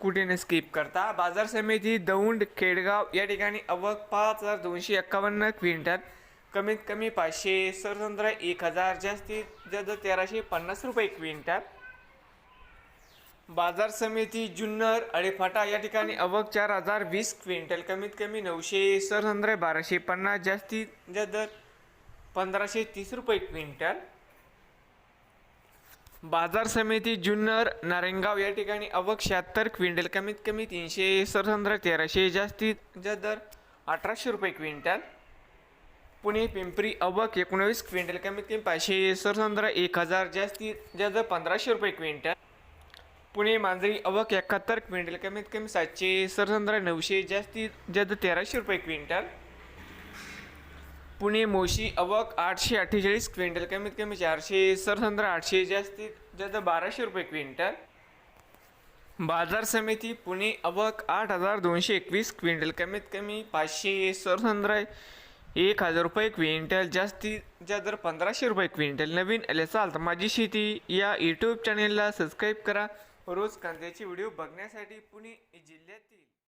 कुठे न स्किप करता. बाजार समिती दौंड खेडगाव या ठिकाणी अवक पाच हजार दोनशे एक्कावन्न क्विंटल. कमीत कमी पाचशे सरसंत्र एक हजार जास्तीत जास्त तेराशे पन्नास रुपये क्विंटल. बाजार समिती जुन्नर अळेफाटा या ठिकाणी अवक चार हजार वीस क्विंटल. कमीत कमी नऊशे सरसंत्र बाराशे पन्नास जास्तीत जास्त पंधराशे तीस रुपये क्विंटल. बाजार समिती जुन्नर नारायणगाव या ठिकाणी अवक शहात्तर क्विंटल कमीत कमी तीनशे सरसंद्र तेराशे जास्तीत जास्त दर अठराशे रुपये क्विंटल. पुणे पिंपरी अवक एकोणावीस क्विंटल कमीत कमी पाचशे सरसंद्र एक हजार जास्तीत जास्त दर पंधराशे रुपये क्विंटल. पुणे मांजरी अवक एकाहत्तर क्विंटल कमीत कमी सातशे सरसंद्र नऊशे जास्तीत जास्त तेराशे रुपये क्विंटल. पुणे मोशी अवक आठशे अठ्ठेचाळीस क्विंटल. कमीत कमी चारशे सरसंद्र आठशे जास्तीत जास्त बाराशे रुपये क्विंटल. बाजार समिती पुणे अवक आठ हजार दोनशे एकवीस क्विंटल. कमीत कमी पाचशे सरसंद्र एक हजार रुपये क्विंटल. जास्तीत जास्त दर पंधराशे रुपये क्विंटल. नवीन आले चाल तर माझी शेती या यूट्यूब चॅनेलला सबस्क्राईब करा. रोज कांद्याचे व्हिडिओ बघण्यासाठी पुणे जिल्ह्यातील